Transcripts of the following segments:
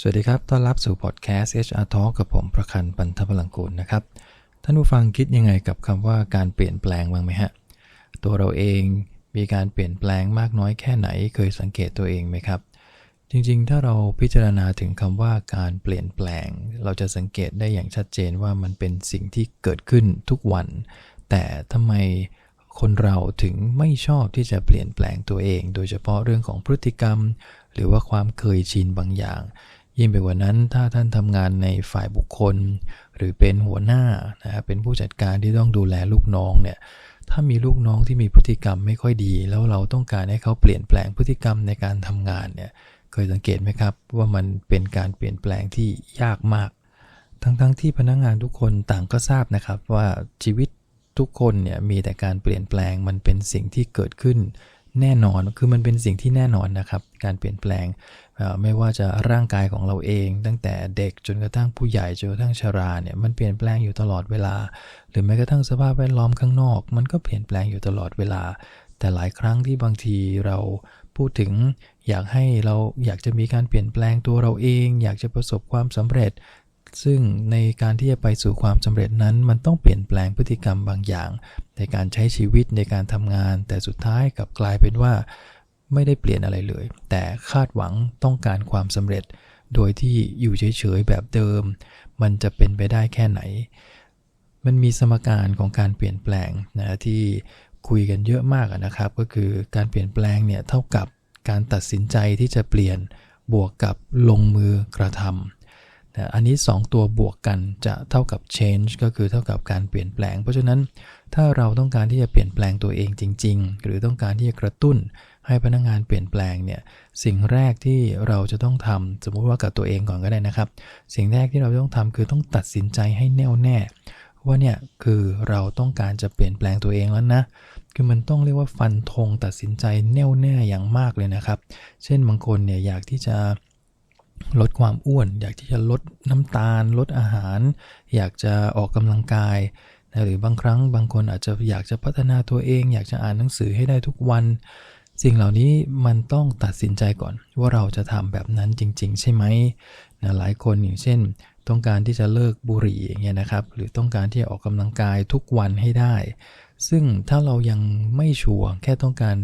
สวัสดีครับ ต้อนรับสู่พอดแคสต์ HR Talk กับผมประคันปันทพลังกูลนะครับ ท่านผู้ฟังคิดยังไงกับคำว่าการเปลี่ยนแปลงบ้างไหมฮะ ตัวเราเองมีการเปลี่ยนแปลงมากน้อยแค่ไหนเคยสังเกตตัวเองไหมครับ จริงๆ ถ้าเราพิจารณาถึงคำว่าการเปลี่ยนแปลง เราจะสังเกตได้อย่างชัดเจนว่ามันเป็นสิ่งที่เกิดขึ้นทุกวัน แต่ทำไมคนเราถึงไม่ชอบที่จะเปลี่ยนแปลงตัวเอง โดยเฉพาะเรื่องของพฤติกรรม หรือว่าความเคยชินบางอย่าง ยิ่งไปกว่านั้นถ้าท่านทำงานในฝ่ายบุคคล หรือเป็นหัวหน้านะเป็นผู้จัดการที่ต้องดูแลลูกน้องเนี่ยถ้ามีลูกน้องที่มีพฤติกรรมไม่ค่อยดี แล้วเราต้องการให้เขาเปลี่ยนแปลงพฤติกรรมในการทำงานเนี่ยเคยสังเกตไหมครับว่ามันเป็นการเปลี่ยนแปลงที่ยากมาก ทั้งๆทที่พนักงงานทุกคนต่างก็ทราบนะครับว่าชีวิตทุกคนเนี่ยมีแต่การเปลี่ยนแปลงมันเป็นสิ่งที่เกิดขึ้น แน่นอน คือมันเป็นสิ่งที่แน่นอนนะครับ การเปลี่ยนแปลง ไม่ว่าจะร่างกายของเราเอง ตั้งแต่เด็กจนกระทั่งผู้ใหญ่จนกระทั่งชราเนี่ยมันเปลี่ยนแปลงอยู่ตลอดเวลา หรือแม้กระทั่งสภาพแวดล้อมข้างนอก มันก็เปลี่ยนแปลงอยู่ตลอดเวลา แต่หลายครั้งที่บางทีเราพูดถึงอยากให้เราอยากจะมีการเปลี่ยนแปลงตัวเราเอง อยากจะประสบความสำเร็จ ซึ่งในการที่จะไปสู่ความสำเร็จนั้น มันต้องเปลี่ยนแปลงพฤติกรรมบางอย่าง ในการใช้ชีวิตในการทำงาน แต่สุดท้ายกลับกลายเป็นว่า ไม่ได้เปลี่ยนอะไรเลย แต่คาดหวังต้องการความสำเร็จ โดยที่อยู่เฉยๆแบบเดิม มันจะเป็นไปได้แค่ไหน มันมีสมการของการเปลี่ยนแปลงนะที่คุยกันเยอะมากนะครับ ก็คือการเปลี่ยนแปลงเนี่ยเท่ากับการตัดสินใจที่จะเปลี่ยนบวกกับลงมือกระทำ นะอันนี้ 2 ตัวบวกกันจะเท่ากับ change ก็คือเท่ากับการเปลี่ยนแปลง เพราะฉะนั้นถ้าเราต้องการที่จะเปลี่ยนแปลงตัวเองจริง ๆ หรือต้องการที่จะกระตุ้นให้พนักงงานเปลี่ยนแปลงเนี่ยสิ่งแรกที่เราจะต้องทำสมมุติว่ากับตัวเองก่อนก็ได้นะครับ สิ่งแรกที่เราต้องทำคือต้องตัดสินใจให้แน่วแน่ว่าเนี่ยคือเราต้องการจะเปลี่ยนแปลงตัวเองแล้วนะ คือมันต้องเรียกว่าฟันธงตัดสินใจแน่วแน่อย่างมากเลยนะครับ เช่นบางคนเนี่ยอยากที่จะ ลดความอ้วน อยากที่จะลดน้ำตาล ลดอาหาร อยากจะออกกำลังกายนะหรือบางครั้งบางคนอาจจะอยากจะพัฒนาตัวเอง อยากจะอ่านหนังสือให้ได้ทุกวัน สิ่งเหล่านี้มันต้องตัดสินใจก่อน ว่าเราจะทำแบบนั้นจริง ๆ ใช่ไหมนะหลายคนอย่างเช่น ต้องการที่จะเลิกบุหรี่อย่างเงี้ยนะครับ หรือต้องการที่จะออกกำลังกายทุกวันให้ได้ ซึ่งถ้าเรายังไม่ชัวร์แค่ต้องการ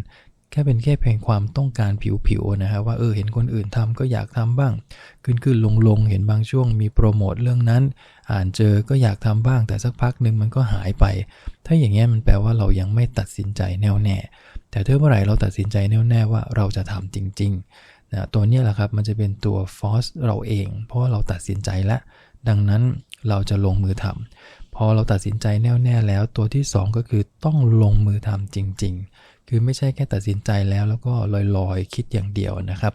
แค่เป็นแค่เพียงความต้องการผิวๆนะครับว่าเออเห็นคนอื่นทำก็อยากทำบ้าง ขึ้นขึ้นลงลงเห็นบางช่วงมีโปรโมทเรื่องนั้น อ่านเจอก็อยากทำบ้าง แต่สักพักหนึ่งมันก็หายไป ถ้าอย่างเงี้ยมันแปลว่าเรายังไม่ตัดสินใจแน่วแน่ แต่ถ้าเมื่อไหร่เราตัดสินใจแน่วแน่ว่าเราจะทำจริงๆนะตัวนี้แหละครับมันจะเป็นตัวฟอสเราเอง เพราะว่าเราตัดสินใจแล้วดังนั้นเราจะลงมือทำพอเราตัดสินใจแน่วแน่แล้วตัวที่ 2 ก็คือต้องลงมือทำจริง ๆ คือไม่ใช่แค่ตัดสินใจแล้วแล้วก็ลอยๆ คิดอย่างเดียวนะครับ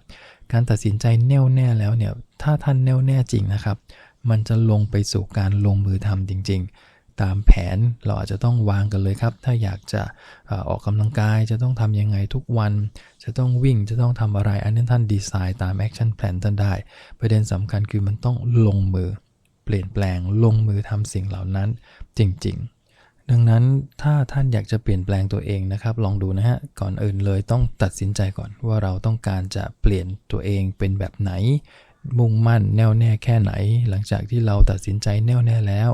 การตัดสินใจแน่วแน่แล้วเนี่ยถ้าท่านแน่วแน่จริงนะครับ มันจะลงไปสู่การลงมือทำจริง ๆตามแผนเราอาจจะต้องวางกันเลยครับ ถ้าอยากจะออกกำลังกายจะต้องทำยังไงทุกวัน จะต้องวิ่งจะต้องทำอะไร อันนี้ท่านดีไซน์ตามแอคชั่นแผนท่านได้ ประเด็นสำคัญคือมันต้องลงมือ เปลี่ยนแปลงลงมือทำสิ่งเหล่านั้นจริง ๆ ดังนั้นถ้าท่านอยากจะเปลี่ยนแปลงตัวเองนะครับ ลองดูนะฮะ ก่อนอื่นเลยต้องตัดสินใจก่อนว่าเราต้องการจะเปลี่ยนตัวเองเป็นแบบไหน มุ่งมั่นแน่วแน่แค่ไหน หลังจากที่เราตัดสินใจแน่วแน่แล้ว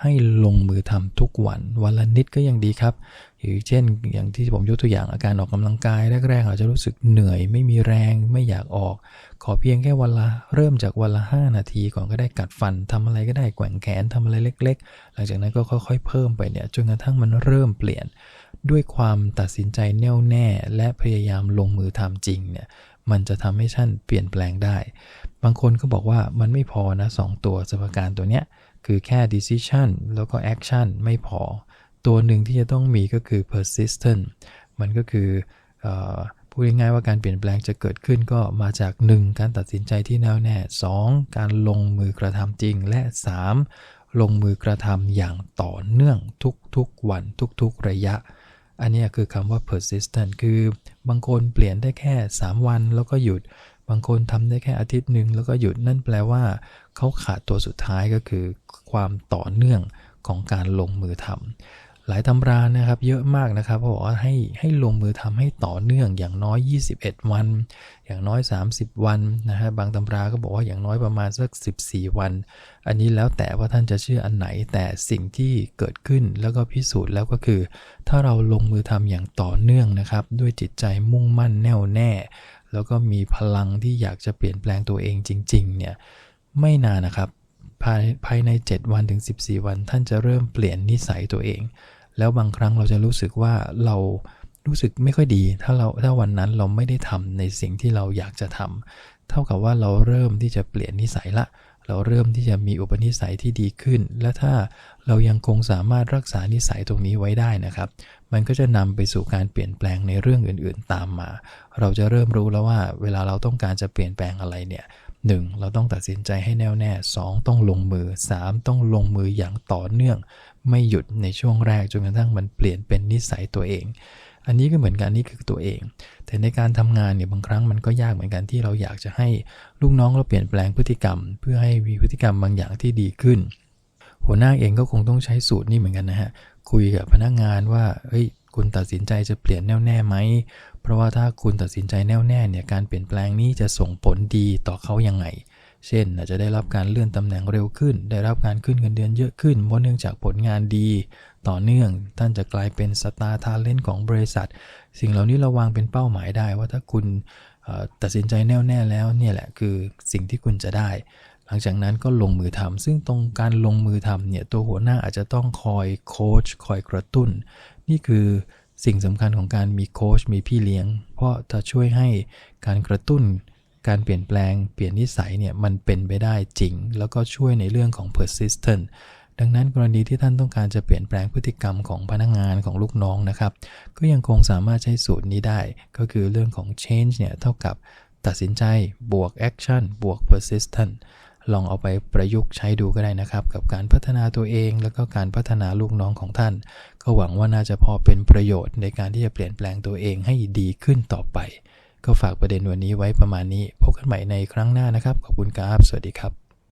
ให้ลงมือทำทุกวันวันละนิดก็ยังดีครับอย่างเช่นอย่างที่ผมยกตัวอย่างอาการออกกำลังกายแรกๆอาจจะรู้สึกเหนื่อย ไม่มีแรงไม่อยากออก ขอเพียงแค่วันละเริ่มจากวันละ 5 นาทีก่อนก็ได้กัดฟันทำอะไรก็ได้แกว่งแขนทำอะไรเล็ก ๆ หลังจากนั้นก็ค่อย ๆ เพิ่มไปเนี่ยจนกระทั่งมันเริ่มเปลี่ยน ด้วยความตัดสินใจแน่วแน่ และพยายามลงมือทำจริงเนี่ยมันจะทำให้ท่านเปลี่ยนแปลงได้ บางคนก็บอกว่ามันไม่พอนะสตัวสมการตัวเนี้ย คือแค่ decision แล้วก็ action ไม่พอ ตัวหนึ่งที่จะต้องมีก็คือ persistent มันก็คือพูดง่ายๆว่าการเปลี่ยนแปลงจะเกิดขึ้นก็มาจาก 1. การตัดสินใจที่แน่วแน่ 2. การลงมือกระทำจริง และ 3. ลงมือกระทำอย่างต่อเนื่องทุกๆวันทุกๆระยะ อันนี้คือคำว่า persistent คือบางคนเปลี่ยนได้แค่ 3 วันแล้วก็หยุด บางคนทำได้แค่อาทิตย์หนึ่งแล้วก็หยุดนั่นแปลว่า เขาขาดตัวสุดท้ายก็คือ ความต่อเนื่องของการลงมือทำหลายตำรานะครับเยอะมากนะครับเขาบอกว่าให้ให้ลงมือทำให้ต่อเนื่องอย่างน้อย 21 วัน อย่างน้อย 30 วันนะฮะบางตำราก็บอกว่าอย่างน้อยประมาณสัก 14 วัน อันนี้แล้วแต่ว่าท่านจะเชื่ออันไหนแต่สิ่งที่เกิดขึ้นแล้วก็พิสูจน์แล้วก็คือ ถ้าเราลงมือทำอย่างต่อเนื่องนะครับ ด้วยจิตใจมุ่งมั่นแน่วแน่ แล้วก็มีพลังที่อยากจะเปลี่ยนแปลงตัวเองจริงๆเนี่ยไม่นานนะครับภายภายใน 7 วันถึง 14 วัน ท่านจะเริ่มเปลี่ยนนิสัยตัวเอง แล้วบางครั้งเราจะรู้สึกว่าเรารู้สึกไม่ค่อยดี ถ้าเราถ้าวันนั้นเราไม่ได้ทำในสิ่งที่เราอยากจะทำเท่ากับว่าเราเริ่มที่จะเปลี่ยนนิสัยละ เราเริ่มที่จะมีอุปนิสัยที่ดีขึ้น และถ้าเรายังคงสามารถรักษานิสัยตรงนี้ไว้ได้นะครับ มันก็จะนำไปสู่การเปลี่ยนแปลงในเรื่องอื่นๆตามมา เราจะเริ่มรู้แล้วว่า เวลาเราต้องการจะเปลี่ยนแปลงอะไรเนี่ย 1. เราต้องตัดสินใจให้แน่วแน่ 2. ต้องลงมือ 3. ต้องลงมืออย่างต่อเนื่อง ไม่หยุดในช่วงแรกจนกระทั่งมันเปลี่ยนเป็นนิสัยตัวเอง อันนี้ก็เหมือนกันนี่คือตัวเอง แต่ในการทำงานเนี่ยบางครั้งมันก็ยากเหมือนกันที่เราอยากจะให้ลูกน้องเราเปลี่ยนแปลงพฤติกรรม เพื่อให้มีพฤติกรรมบางอย่างที่ดีขึ้น หัวหน้าเองก็คงต้องใช้สูตรนี่เหมือนกันนะฮะ คุยกับพนักงานว่าเฮ้ยคุณตัดสินใจจะเปลี่ยนแน่วแน่ไหม เพราะว่าถ้าคุณตัดสินใจแน่วแน่เนี่ยการเปลี่ยนแปลงนี้จะส่งผลดีต่อเขายังไง เช่นอาจจะได้รับการเลื่อนตำแหน่งเร็วขึ้น ได้รับการขึ้นเงินเดือนเยอะขึ้น เพราะเนื่องจากผลงานดี ต่อเนื่องท่านจะกลายเป็นสตาร์ทาเลนต์ของบริษัท สิ่งเหล่านี้เราวางเป็นเป้าหมายได้ว่าถ้าคุณตัดสินใจแน่วแน่แล้วเนี่ยแหละคือสิ่งที่คุณจะได้ หลังจากนั้นก็ลงมือทำซึ่งตรงการลงมือทำเนี่ยตัวหัวหน้าอาจจะต้องคอยโค้ชคอยกระตุ้น นี่คือสิ่งสำคัญของการมีโค้ชมีพี่เลี้ยง เพราะจะช่วยให้การกระตุ้น การเปลี่ยนแปลง เปลี่ยนนิสัยเนี่ยมันเป็นไปได้จริง แล้วก็ช่วยในเรื่องของ persistent ดังนั้นกรณีที่ท่านต้องการจะเปลี่ยนแปลงพฤติกรรมของพนักงงานของลูกน้องนะครับ ก็ยังคงสามารถใช้สูตรนี้ได้ ก็คือเรื่องของ change เนี่ยเท่ากับตัดสินใจบวก action บวก persistent ลองเอาไปประยุกต์ใช้ดูก็ได้นะครับ กับการพัฒนาตัวเอง แล้วก็การพัฒนาลูกน้องของท่าน ก็หวังว่าน่าจะพอเป็นประโยชน์ในการที่จะเปลี่ยนแปลงตัวเองให้ดีขึ้นต่อไป ก็ฝากประเด็นวันนี้ไว้ประมาณนี้ พบกันใหม่ในครั้งหน้านะครับ ขอบคุณครับ สวัสดีครับ